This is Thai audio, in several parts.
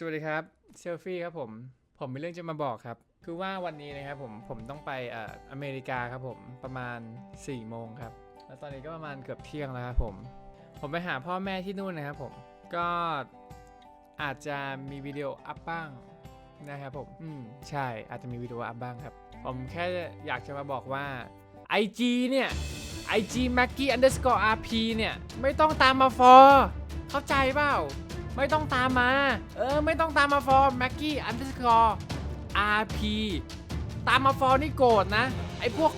สวัสดีครับเซลฟี่ครับผม ผมมีเรื่องจะมาบอกครับ คือว่าวันนี้นะครับผมผมต้องไปเอ่ออเมริกาครับผมประมาณ4ี่โมงครับ แล้วตอนนี้ก็ประมาณเกือบเที่ยงแล้วครับผม ผมไปหาพ่อแม่ที่นู่นนะครับผมก็อาจจะมีวิดีโออัพบ้างนะครับผมอืมใช่อาจจะมีวิดีโออัพบ้างครับ ผมแค่อยากจะมาบอกว่า IG เนี่ย IG Mackie underscore RP เนี่ย ไม่ต้องตามมาฟอเข้าใจเปล่า ไม่ต้องตามมา เออ ไม่ต้องตามมาฟอร์ Mackie underscore RP ตามมาฟอร์นี่โกรธนะ ไอ้พวก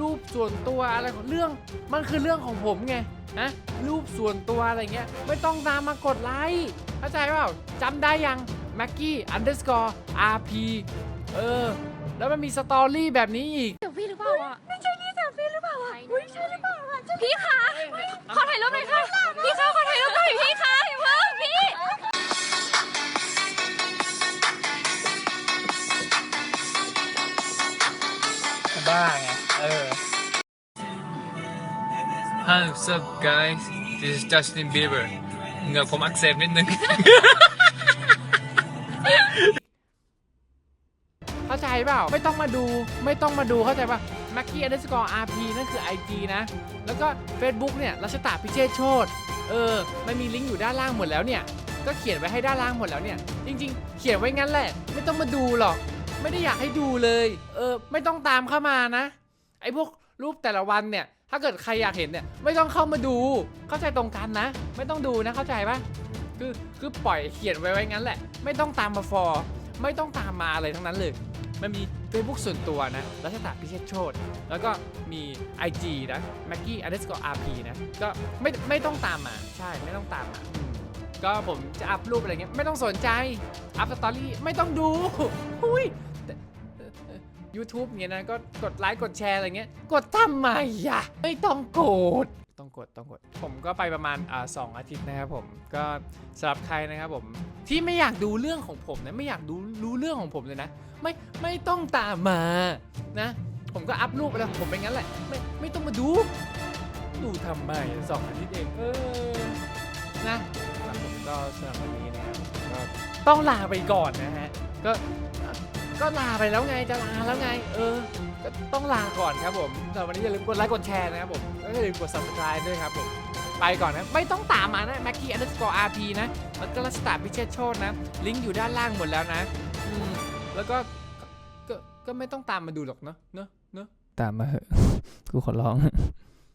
รูปส่วนตัวอะไรของเรื่อง มันคือเรื่องของผมไงนะรูปส่วนตัวอะไรเงี้ย ไม่ต้องตามมากดไลค์เข้าใจเปล่าจำได้ยัง Mackie underscore RP เออ แล้วมันมีสตอรี่แบบนี้อีก เซลฟี่หรือเปล่าอะ ไม่ใช่นี่เซลฟี่หรือเปล่าอะอุ้ยใช่หรือเปล่าอะพี่คะ บ้าไงเออ Hi what's up guys this is Justin Bieber เหงื่อผมอักเสบนิดนึง เข้าใจเปล่า ไม่ต้องมาดู ไม่ต้องมาดูเข้าใจป่ะ m a c k i e underscore RP นั่นคือ IG นะ แล้วก็ Facebook เนี่ยรัชตาพิเชษโชตเออ มันมีลิงก์อยู่ด้านล่างหมดแล้วเนี่ย ก็เขียนไว้ให้ด้านล่างหมดแล้วเนี่ย จริง ๆ เขียนไว้งั้นแหละ ไม่ต้องมาดูหรอก ไม่ได้อยากให้ดูเลย เออ ไม่ต้องตามเข้ามานะ ไอ้พวกรูปแต่ละวันเนี่ย ถ้าเกิดใครอยากเห็นเนี่ย ไม่ต้องเข้ามาดู เข้าใจตรงกันนะ ไม่ต้องดูนะ เข้าใจปะคือ คือปล่อยเขียนไว้ไว้งั้นแหละ ไม่ต้องตามมาฟอร์ไม่ต้องตามมาอะไรทั้งนั้นเลย มันมี Facebook ส่วนตัวนะ รัชตาพิเชษโชตแล้วก็มี IG นะ Mackie underscore RP นะ ก็ไม่ ไม่ต้องตามมา ใช่ ไม่ต้องตามมาอืม ก็ผมจะอัพรูปอะไรเงี้ยไม่ต้องสนใจ อัพสตอรี่ไม่ต้องดูหุยยูทูบเงี้ยนะก็กดไลค์กดแชร์อะไรเงี้ย กดทำไมอะไม่ต้องกดต้องกดต้องกด ผมก็ไปประมาณอ่าสองอาทิตย์นะครับผมก็สำหรับใครนะครับผมที่ไม่อยากดูเรื่องของผมนะไม่อยากดูรู้เรื่องของผมเลยนะ ไม่ไม่ต้องตามมานะ ผมก็อัพรูปไปแล้วผมเป็นงั้นแหละไม่ไม่ต้องมาดู ดูทำไมสองอาทิตย์เองเออนะ สำหรับวันนี้นะครับก็ต้องลาไปก่อนนะฮะก็ก็ลาไปแล้วไงจะลาแล้วไง เออก็ต้องลาก่อนครับผมแต่วันนี้อย่าลืมกดไลค์กดแชร์นะครับผมแล้วก็อย่าลืมกด subscribe ด้วยครับผมไปก่อนนะ ไม่ต้องตามมานะ Mackie underscore RP นะแล้วก็รัชตาพิเชษโชตนะ ลิงก์อยู่ด้านล่างหมดแล้วนะอืมแล้วก็ก็ก็ไม่ต้องตามมาดูหรอกเนอะเนอะเนอะตามมาเหอะกูขอร้อง